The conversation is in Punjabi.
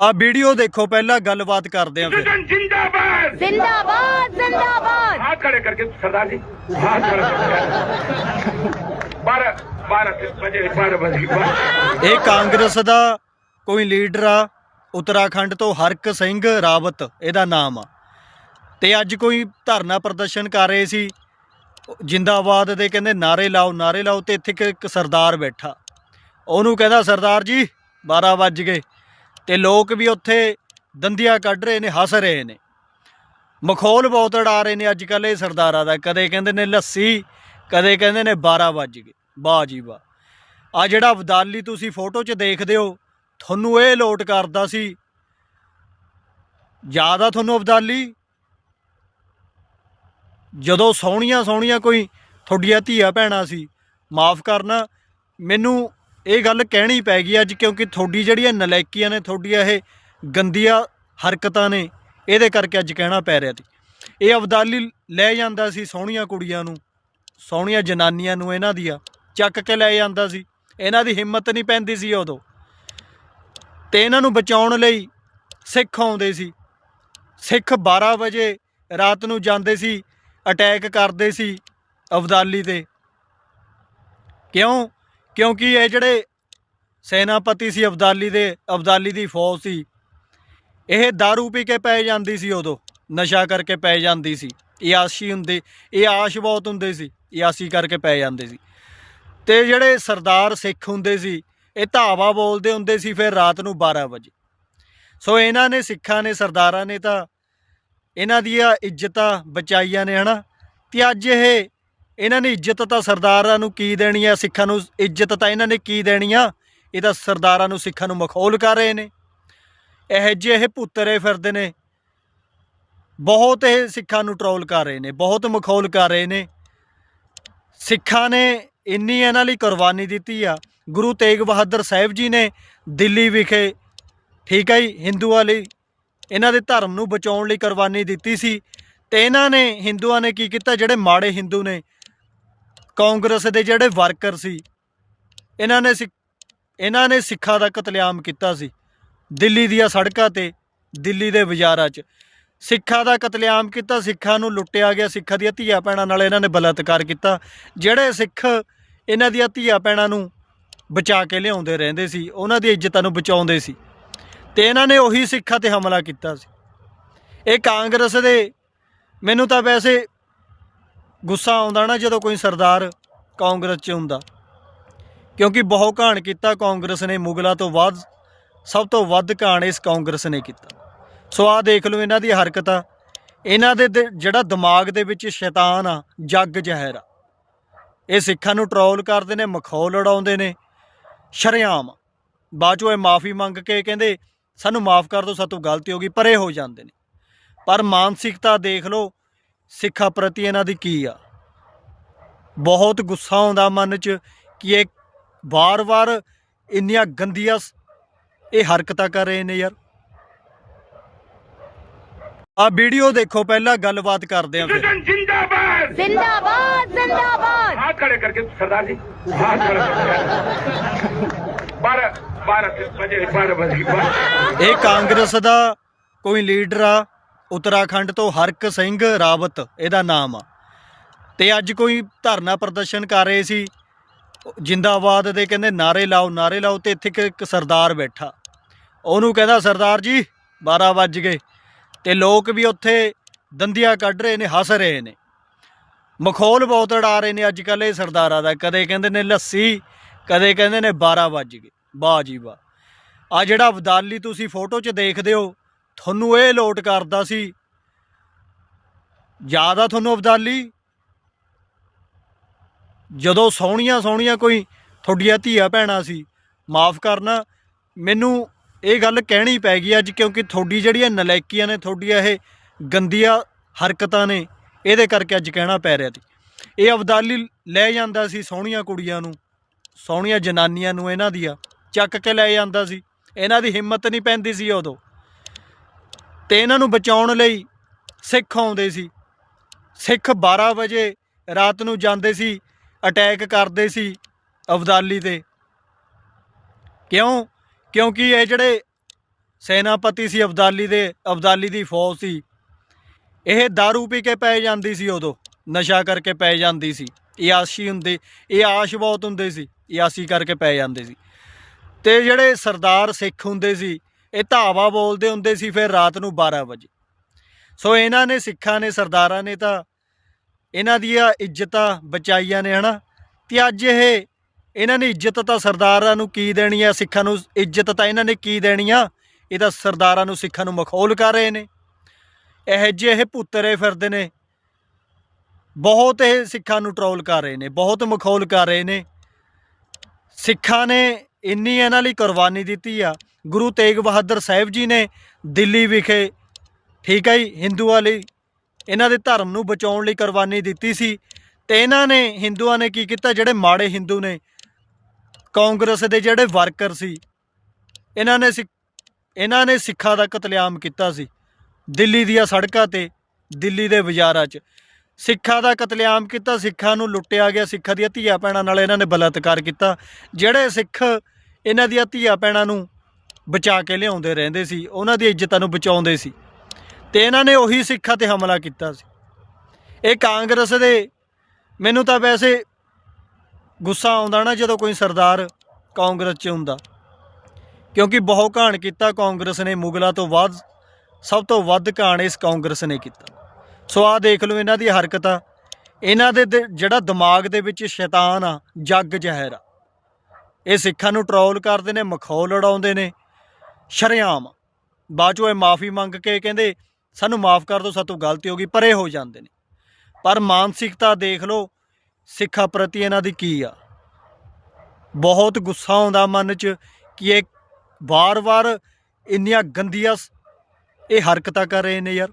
ਆ ਵੀਡੀਓ ਦੇਖੋ ਪਹਿਲਾਂ ਗੱਲਬਾਤ ਕਰਦੇ ਆਂ ਫਿਰ मिशन जिंदाबाद जिंदाबाद जिंदाबाद हाथ खड़े करके सरदार जी हाथ खड़े करके बारह बारह बजे बारह बजे बारह ਇਹ ਕਾਂਗਰਸ ਦਾ ਕੋਈ ਲੀਡਰ ਆ ਉੱਤਰਾਖੰਡ ਤੋਂ ਹਰਕ ਸਿੰਘ ਰਾਵਤ ਇਹਦਾ ਨਾਮ ਆ ਤੇ ਅੱਜ ਕੋਈ ਧਰਨਾ ਪ੍ਰਦਰਸ਼ਨ ਕਰ ਰਹੇ ਸੀ ਜਿੰਦਾਬਾਦ ਦੇ ਕਹਿੰਦੇ ਨਾਰੇ ਲਾਓ ਨਾਰੇ ਲਾਓ ਤੇ ਇੱਥੇ ਇੱਕ- ਇੱਕ ਸਰਦਾਰ ਬੈਠਾ ਉਹਨੂੰ ਕਹਿੰਦਾ ਸਰਦਾਰ ਜੀ 12 ਵੱਜ ਗਏ ਤੇ ਲੋਕ ਵੀ ਉੱਥੇ ਦੰਦੀਆਂ ਕੱਢ ਰਹੇ ਨੇ, ਹੱਸ ਰਹੇ ਨੇ। ਮਖੌਲ ਬਹੁਤ ਉਡਾ ਰਹੇ ਨੇ ਅੱਜ ਕੱਲ ਇਹ ਸਰਦਾਰਾਂ ਦਾ। ਕਦੇ ਕਹਿੰਦੇ ਨੇ ਲੱਸੀ, ਕਦੇ ਕਹਿੰਦੇ ਨੇ 12 ਵੱਜ ਗਏ। ਵਾਹ ਜੀ ਵਾਹ। ਆ ਜਿਹੜਾ ਅਬਦਾਲੀ ਤੁਸੀਂ ਫੋਟੋ 'ਚ ਦੇਖਦੇ ਹੋ, ਤੁਹਾਨੂੰ ਇਹ ਲੋਟ ਕਰਦਾ ਸੀ ਜ਼ਿਆਦਾ ਤੁਹਾਨੂੰ ਅਬਦਾਲੀ? ਜਦੋਂ ਸੋਹਣੀਆਂ ਸੋਹਣੀਆਂ ਕੋਈ ਤੁਹਾਡੀਆਂ ਧੀਆ ਭੈਣਾਂ ਸੀ, ਮਾਫ ਕਰਨਾ, ਮੈਨੂੰ ਇਹ ਗੱਲ ਕਹਿਣੀ ਪੈ ਗਈ ਅੱਜ ਕਿਉਂਕਿ ਤੁਹਾਡੀ ਜਿਹੜੀਆਂ ਨਲਾਇਕੀਆਂ ਨੇ, ਤੁਹਾਡੀਆਂ ਇਹ ਗੰਦੀਆਂ ਹਰਕਤਾਂ ਨੇ, ਇਹਦੇ ਕਰਕੇ ਅੱਜ ਕਹਿਣਾ ਪੈ ਰਿਹਾ ਸੀ। ਇਹ ਅਬਦਾਲੀ ਲੈ ਜਾਂਦਾ ਸੀ ਸੋਹਣੀਆਂ ਕੁੜੀਆਂ ਨੂੰ, ਸੋਹਣੀਆਂ ਜਨਾਨੀਆਂ ਨੂੰ ਇਹਨਾਂ ਦੀਆਂ, ਚੱਕ ਕੇ ਲੈ ਜਾਂਦਾ ਸੀ। ਇਹਨਾਂ ਦੀ ਹਿੰਮਤ ਨਹੀਂ ਪੈਂਦੀ ਸੀ ਉਦੋਂ। ਤੇ ਇਹਨਾਂ ਨੂੰ ਬਚਾਉਣ ਲਈ ਸਿੱਖ ਆਉਂਦੇ ਸੀ। ਸਿੱਖ 12 ਵਜੇ ਰਾਤ ਨੂੰ ਜਾਂਦੇ ਸੀ, ਅਟੈਕ ਕਰਦੇ ਸੀ ਅਬਦਾਲੀ ਤੇ। ਕਿਉਂ? ਕਿਉਂਕਿ ਇਹ ਜਿਹੜੇ ਸੈਨਾਪਤੀ ਸੀ, ਅਬਦਾਲੀ ਦੇ, ਅਬਦਾਲੀ ਦੀ ਫੌਜ ਸੀ, ਇਹ दारू ਪੀ ਕੇ ਪੈ ਜਾਂਦੀ ਸੀ ਉਦੋਂ, ਨਸ਼ਾ ਕਰਕੇ ਪੈ ਜਾਂਦੀ ਸੀ। ਇਹ ਆਸ਼ੀ ਹੁੰਦੇ, ਇਹ ਆਸ਼ ਬਹੁਤ ਹੁੰਦੇ ਸੀ ਆਸ਼ੀ ਕਰਕੇ ਪੈ ਜਾਂਦੇ ਸੀ। ਤੇ ਜਿਹੜੇ ਸਰਦਾਰ ਸਿੱਖ ਹੁੰਦੇ ਸੀ, ਇਹ ਧਾਵਾ ਬੋਲਦੇ ਹੁੰਦੇ ਸੀ ਫਿਰ ਰਾਤ ਨੂੰ 12 ਵਜੇ। ਸੋ ਇਹਨਾਂ ਨੇ, ਸਿੱਖਾਂ ਨੇ, ਸਰਦਾਰਾਂ ਨੇ ਤਾਂ ਇਹਨਾਂ ਦੀਆਂ ਇੱਜ਼ਤਾਂ ਬਚਾਈਆਂ ਨੇ, ਹਨਾ? ਤੇ ਅੱਜ ਇਹ ਇਹਨਾਂ ਨੇ ਇੱਜ਼ਤ ਤਾਂ ਸਰਦਾਰਾਂ ਨੂੰ ਕੀ ਦੇਣੀ ਆ, ਸਿੱਖਾਂ ਨੂੰ ਇੱਜ਼ਤ ਤਾਂ ਇਹਨਾਂ ਨੇ ਕੀ ਦੇਣੀ ਆ? ਇਹ ਤਾਂ ਸਰਦਾਰਾਂ ਨੂੰ, ਸਿੱਖਾਂ ਨੂੰ ਮਖੌਲ ਕਰ ਰਹੇ ਨੇ। ਇਹ ਜਿਹੇ ਇਹ ਪੁੱਤਰੇ ਫਿਰਦੇ ਨੇ। ਬਹੁਤ ਇਹ ਸਿੱਖਾਂ ਨੂੰ ਟਰੋਲ ਕਰ ਰਹੇ ਨੇ, ਬਹੁਤ ਮਖੌਲ ਕਰ ਰਹੇ ਨੇ। ਸਿੱਖਾਂ ਨੇ ਇੰਨੀ ਇਹਨਾਂ ਲਈ ਕੁਰਬਾਨੀ ਦਿੱਤੀ ਆ। ਗੁਰੂ ਤੇਗ ਬਹਾਦਰ ਸਾਹਿਬ ਜੀ ਨੇ ਦਿੱਲੀ ਵਿਖੇ, ਠੀਕ ਹੈ ਜੀ, ਹਿੰਦੂਆਂ ਲਈ ਇਹਨਾਂ ਦੇ ਧਰਮ ਨੂੰ ਬਚਾਉਣ ਲਈ ਕੁਰਬਾਨੀ ਦਿੱਤੀ ਸੀ ਤੇ ਇਹਨਾਂ ਨੇ, ਹਿੰਦੂਆਂ ਨੇ ਕੀ ਕੀਤਾ? ਜਿਹੜੇ ਮਾੜੇ ਹਿੰਦੂ ਨੇ ਕਾਂਗਰਸ ਦੇ ਜਿਹੜੇ ਵਰਕਰ ਸੀ, ਇਹਨਾਂ ਨੇ ਸਿੱਖ- ਇਹਨਾਂ ਨੇ ਸਿੱਖਾਂ ਦਾ ਕਤਲੇਆਮ ਕੀਤਾ ਸੀ, ਦਿੱਲੀ ਦੀਆਂ ਸੜਕਾਂ ਤੇ, ਦਿੱਲੀ ਦੇ ਬਾਜ਼ਾਰਾਂ 'ਚ। ਸਿੱਖਾਂ ਦਾ ਕਤਲੇਆਮ ਕੀਤਾ, ਸਿੱਖਾਂ ਨੂੰ ਲੁੱਟਿਆ ਗਿਆ, ਸਿੱਖਾਂ ਦੀਆਂ ਧੀਆਂ ਭੈਣਾਂ ਨਾਲ ਇਹਨਾਂ ਨੇ ਬਲਾਤਕਾਰ ਕੀਤਾ। ਜਿਹੜੇ ਸਿੱਖ ਇਹਨਾਂ ਦੀਆਂ ਧੀਆਂ ਭੈਣਾਂ ਨੂੰ ਬਚਾ ਕੇ ਲਿਆਉਂਦੇ ਰਹਿੰਦੇ ਸੀ, ਉਹਨਾਂ ਦੀ ਇੱਜ਼ਤਾਂ ਨੂੰ ਬਚਾਉਂਦੇ ਸੀ। ਤੇ ਇਹਨਾਂ ਨੇ ਉਹੀ ਸਿੱਖਾਂ ਤੇ ਹਮਲਾ ਕੀਤਾ ਸੀ। ਇਹ ਕਾਂਗਰਸ ਦੇ, ਮੈਨੂੰ ਤਾਂ ਵੈਸੇ ਗੁੱਸਾ ਆਉਂਦਾ ਨਾ ਜਦੋਂ ਕੋਈ ਸਰਦਾਰ ਕਾਂਗਰਸ 'ਚ ਹੁੰਦਾ। ਕਿਉਂਕਿ ਬਹੁਤ ਘਾਣ ਕੀਤਾ ਕਾਂਗਰਸ ਨੇ, ਮੁਗਲਾਂ ਤੋਂ ਬਾਅਦ ਸਭ ਤੋਂ ਵੱਧ ਘਾਣ ਇਸ ਕਾਂਗਰਸ ਨੇ ਕੀਤਾ। ਸੋ ਆਹ ਦੇਖ ਲਓ ਇਹਨਾਂ ਦੀ ਹਰਕਤਾਂ। ਇਹਨਾਂ ਦੇ ਦਿ- ਜਿਹੜਾ ਦਿਮਾਗ ਦੇ ਵਿੱਚ ਸ਼ੈਤਾਨ ਆ, ਜੱਗ ਜ਼ਹਿਰ ਆ। ਇਹ ਸਿੱਖਾਂ ਨੂੰ ਟਰੋਲ ਕਰਦੇ ਨੇ, ਮਖੌਲ ਉਡਾਉਂਦੇ ਨੇ, ਸ਼ਰੇਆਮ ਬਾਅਦ ਚੋਂ ਇਹ ਮਾਫੀ ਮੰਗ ਕੇ ਕਹਿੰਦੇ, ਸਾਨੂੰ ਮਾਫ ਕਰ ਦਿਓ, ਸਾਤੋਂ ਗਲਤੀ ਹੋ ਗਈ ਪਰੇ ਹੋ ਜਾਂਦੇ ਨੇ। ਪਰ ਮਾਨਸਿਕਤਾ ਦੇਖ ਲਓ ਸਿੱਖਾਂ ਪ੍ਰਤੀ ਇਹਨਾਂ ਦੀ ਕੀ ਆ ਬਹੁਤ ਗੁੱਸਾ ਆਉਂਦਾ ਮਨ 'ਚ ਕਿ ਇਹ ਵਾਰ-ਵਾਰ ਇੰਨੀਆਂ ਗੰਦੀਆਂ ਸ- ਇਹ ਹਰਕਤਾਂ ਕਰ ਰਹੇ ਨੇ ਯਾਰ ਆ ਵੀਡੀਓ ਦੇਖੋ ਪਹਿਲਾਂ ਗੱਲਬਾਤ ਕਰਦੇ ਆਂ ਫਿਰ मिशन जिंदाबाद जिंदाबाद जिंदाबाद हाथ खड़े करके सरदार जी हाथ खड़े करके बारह बारह बजे बारह बजे बारह ਇਹ ਕਾਂਗਰਸ ਦਾ ਕੋਈ ਲੀਡਰ ਆ ਉੱਤਰਾਖੰਡ ਤੋਂ ਹਰਕ ਸਿੰਘ ਰਾਵਤ, ਇਹਦਾ ਨਾਮ ਆ। ਤੇ ਅੱਜ ਕੋਈ ਧਰਨਾ ਪ੍ਰਦਰਸ਼ਨ ਕਰ ਰਹੇ ਸੀ, ਜਿੰਦਾਬਾਦ ਦੇ ਕਹਿੰਦੇ ਨਾਰੇ ਲਾਓ ਨਾਰੇ ਲਾਓ ਤੇ ਇੱਥੇ ਇੱਕ- ਸਰਦਾਰ ਬੈਠਾ। ਉਹਨੂੰ ਕਹਿੰਦਾ, ਸਰਦਾਰ ਜੀ 12 ਵੱਜ ਗਏ ਤੇ ਲੋਕ ਵੀ ਉੱਥੇ ਦੰਦੀਆਂ ਕੱਢ ਰਹੇ ਨੇ, ਹੱਸ ਰਹੇ ਨੇ। ਮਖੌਲ ਬਹੁਤ ਉਡਾ ਰਹੇ ਨੇ ਅੱਜ ਕੱਲ ਇਹ ਸਰਦਾਰਾਂ ਦਾ। ਕਦੇ ਕਹਿੰਦੇ ਨੇ ਲੱਸੀ, ਕਦੇ ਕਹਿੰਦੇ ਨੇ 12 ਵੱਜ ਗਏ। ਵਾਹ ਜੀ ਵਾਹ। ਆ ਜਿਹੜਾ ਅਬਦਾਲੀ ਤੁਸੀਂ ਫੋਟੋ 'ਚ ਦੇਖਦੇ ਹੋ ਤੁਹਾਨੂੰ ਇਹ ਲੋਟ ਕਰਦਾ ਸੀ। ਯਾਦ ਆ ਤੁਹਾਨੂੰ ਅਬਦਾਲੀ। ਜਦੋਂ ਸੋਹਣੀਆਂ ਸੋਹਣੀਆਂ ਕੋਈ ਤੁਹਾਡੀਆਂ ਧੀਆ ਭੈਣਾਂ ਸੀ, ਮਾਫ ਕਰਨਾ, ਮੈਨੂੰ ਇਹ ਗੱਲ ਕਹਿਣੀ ਪੈ ਗਈ ਅੱਜ ਕਿਉਂਕਿ ਤੁਹਾਡੀ ਜਿਹੜੀਆਂ ਨਲਾਇਕੀਆਂ ਨੇ, ਤੁਹਾਡੀਆਂ ਇਹ ਗੰਦੀਆਂ ਹਰਕਤਾਂ ਨੇ, ਇਹਦੇ ਕਰਕੇ ਅੱਜ ਕਹਿਣਾ ਪੈ ਰਿਹਾ ਸੀ। ਇਹ ਅਬਦਾਲੀ ਲੈ ਜਾਂਦਾ ਸੀ ਸੋਹਣੀਆਂ ਕੁੜੀਆਂ ਨੂੰ ਸੋਹਣੀਆਂ ਜਨਾਨੀਆਂ ਨੂੰ ਇਹਨਾਂ ਦੀਆਂ, ਚੱਕ ਕੇ ਲੈ ਜਾਂਦਾ ਸੀ। ਇਹਨਾਂ ਦੀ ਹਿੰਮਤ ਨਹੀਂ ਪੈਂਦੀ ਸੀ ਉਦੋਂ। ਤੇ ਇਹਨਾਂ ਨੂੰ ਬਚਾਉਣ ਲਈ ਸਿੱਖ ਆਉਂਦੇ ਸੀ। ਸਿੱਖ 12 ਵਜੇ ਰਾਤ ਨੂੰ ਜਾਂਦੇ ਸੀ ਅਟੈਕ ਕਰਦੇ ਸੀ ਅਬਦਾਲੀ ਤੇ। ਕਿਉਂ? ਕਿਉਂਕਿ ਇਹ ਜਿਹੜੇ ਸੈਨਾਪਤੀ ਸੀ ਅਬਦਾਲੀ ਦੇ, ਅਬਦਾਲੀ ਦੀ ਫੌਜ ਸੀ। ਇਹ दारू ਪੀ ਕੇ ਪੈ ਜਾਂਦੀ ਸੀ ਉਦੋਂ, ਨਸ਼ਾ ਕਰਕੇ ਪੈ ਜਾਂਦੀ ਸੀ। ਇਹ ਆਸ਼ੀ ਹੁੰਦੇ, ਇਹ ਆਸ਼ ਬਹੁਤ ਹੁੰਦੇ ਸੀ, ਇਹ ਆਸ਼ੀ ਕਰਕੇ ਪੈ ਜਾਂਦੇ ਸੀ। ਤੇ ਜਿਹੜੇ ਸਰਦਾਰ ਸਿੱਖ ਹੁੰਦੇ ਸੀ ਇਹ ਧਾਵਾ ਬੋਲਦੇ ਹੁੰਦੇ ਸੀ ਫਿਰ ਰਾਤ ਨੂੰ 12 ਵਜੇ। ਸੋ ਇਹਨਾਂ ਨੇ, ਸਿੱਖਾਂ ਨੇ, ਸਰਦਾਰਾਂ ਨੇ ਤਾਂ ਇਹਨਾਂ ਦੀਆਂ ਇੱਜ਼ਤਾਂ ਬਚਾਈਆਂ ਨੇ, ਹਨਾ? ਤੇ ਅੱਜ ਇਹ ਇਹਨਾਂ ਨੇ ਇੱਜ਼ਤ ਤਾਂ ਸਰਦਾਰਾਂ ਨੂੰ ਕੀ ਦੇਣੀ ਆ? ਸਿੱਖਾਂ ਨੂੰ ਇੱਜ਼ਤ ਤਾਂ ਇਹਨਾਂ ਨੇ ਕੀ ਦੇਣੀ ਆ? ਇਹ ਤਾਂ ਸਰਦਾਰਾਂ ਨੂੰ, ਸਿੱਖਾਂ ਨੂੰ ਮਖੌਲ ਕਰ ਰਹੇ ਨੇ। ਇਹ ਜਿਹੇ ਇਹ ਪੁੱਤਰੇ ਫਿਰਦੇ ਨੇ। ਬਹੁਤ ਇਹ ਸਿੱਖਾਂ ਨੂੰ ਟਰੋਲ ਕਰ ਰਹੇ ਨੇ, ਬਹੁਤ ਮਖੌਲ ਕਰ ਰਹੇ ਨੇ। ਸਿੱਖਾਂ ਨੇ ਇੰਨੀ ਇਹਨਾਂ ਲਈ ਕੁਰਬਾਨੀ ਦਿੱਤੀ ਆ ਗੁਰੂ ਤੇਗ ਬਹਾਦਰ ਸਾਹਿਬ ਜੀ ਨੇ ਦਿੱਲੀ ਵਿਖੇ, ਠੀਕ ਹੈ ਜੀ, ਹਿੰਦੂਆਂ ਲਈ, ਇਹਨਾਂ ਦੇ ਧਰਮ ਨੂੰ ਬਚਾਉਣ ਲਈ ਕੁਰਬਾਨੀ ਦਿੱਤੀ ਸੀ ਤੇ ਇਹਨਾਂ ਨੇ, ਹਿੰਦੂਆਂ ਨੇ ਕੀ ਕੀਤਾ, ਜਿਹੜੇ ਮਾੜੇ ਹਿੰਦੂ ਨੇ, ਕਾਂਗਰਸ ਦੇ ਜਿਹੜੇ ਵਰਕਰ ਸੀ, ਇਹਨਾਂ ਨੇ ਸਿੱਖ- ਇਹਨਾਂ ਨੇ ਸਿੱਖਾਂ ਦਾ ਕਤਲੇਆਮ ਕੀਤਾ ਸੀ, ਦਿੱਲੀ ਦੀਆਂ ਸੜਕਾਂ ਤੇ, ਦਿੱਲੀ ਦੇ ਬਾਜ਼ਾਰਾਂ 'ਚ। ਸਿੱਖਾਂ ਦਾ ਕਤਲੇਆਮ ਕੀਤਾ, ਸਿੱਖਾਂ ਨੂੰ ਲੁੱਟਿਆ ਗਿਆ, ਸਿੱਖਾਂ ਦੀਆਂ ਧੀਆਂ ਭੈਣਾਂ ਨਾਲ ਇਹਨਾਂ ਨੇ ਬਲਾਤਕਾਰ ਕੀਤਾ। ਜਿਹੜੇ ਸਿੱਖ ਇਹਨਾਂ ਦੀਆਂ ਧੀਆਂ ਭੈਣਾਂ ਨੂੰ ਬਚਾ ਕੇ ਲਿਆਉਂਦੇ ਰਹਿੰਦੇ ਸੀ, ਉਹਨਾਂ ਦੀ ਇੱਜ਼ਤਾਂ ਨੂੰ ਬਚਾਉਂਦੇ ਸੀ। ਤੇ ਇਹਨਾਂ ਨੇ ਉਹੀ ਸਿੱਖਾਂ ਤੇ ਹਮਲਾ ਕੀਤਾ ਸੀ। ਇਹ ਕਾਂਗਰਸ ਦੇ, ਮੈਨੂੰ ਤਾਂ ਵੈਸੇ ਗੁੱਸਾ ਆਉਂਦਾ ਨਾ ਜਦੋਂ ਕੋਈ ਸਰਦਾਰ ਕਾਂਗਰਸ 'ਚ ਹੁੰਦਾ। ਕਿਉਂਕਿ ਬਹੁਤ ਘਾਣ ਕੀਤਾ ਕਾਂਗਰਸ ਨੇ, ਮੁਗਲਾਂ ਤੋਂ ਵੱਧ, ਸਭ ਤੋਂ ਵੱਧ ਘਾਣ ਇਸ ਕਾਂਗਰਸ ਨੇ ਕੀਤਾ। ਸੋ ਆਹ ਦੇਖ ਲਓ ਇਹਨਾਂ ਦੀ ਹਰਕਤਾਂ। ਇਹਨਾਂ ਦੇ ਜਿਹੜਾ ਦਿਮਾਗ ਦੇ ਵਿੱਚ ਸ਼ੈਤਾਨ ਆ, ਜੱਗ ਜ਼ਹਿਰ ਆ। ਇਹ ਸਿੱਖਾਂ ਨੂੰ ਟਰੋਲ ਕਰਦੇ ਨੇ, ਮਖੌਲ ਉਡਾਉਂਦੇ ਨੇ। ਸ਼ਰੇਆਮ। ਬਾਅਦ ਚੋਂ ਇਹ ਮਾਫੀ ਮੰਗ ਕੇ ਕਹਿੰਦੇ, ਸਾਨੂੰ ਮਾਫ ਕਰ ਦਿਓ, ਸਾਤੋਂ ਗਲਤੀ ਹੋ ਗਈ ਪਰੇ ਹੋ ਜਾਂਦੇ ਨੇ। ਪਰ ਮਾਨਸਿਕਤਾ ਦੇਖ ਲਓ, ਸਿੱਖਾਂ ਪ੍ਰਤੀ ਇਹਨਾਂ ਦੀ ਕੀ ਆ। ਬਹੁਤ ਗੁੱਸਾ ਆਉਂਦਾ ਮਨ 'ਚ ਕਿ ਇਹ ਵਾਰ-ਵਾਰ ਇੰਨੀਆਂ ਗੰਦੀਆਂ ਸ- ਇਹ ਹਰਕਤਾਂ ਕਰ ਰਹੇ ਨੇ ਯਾਰ।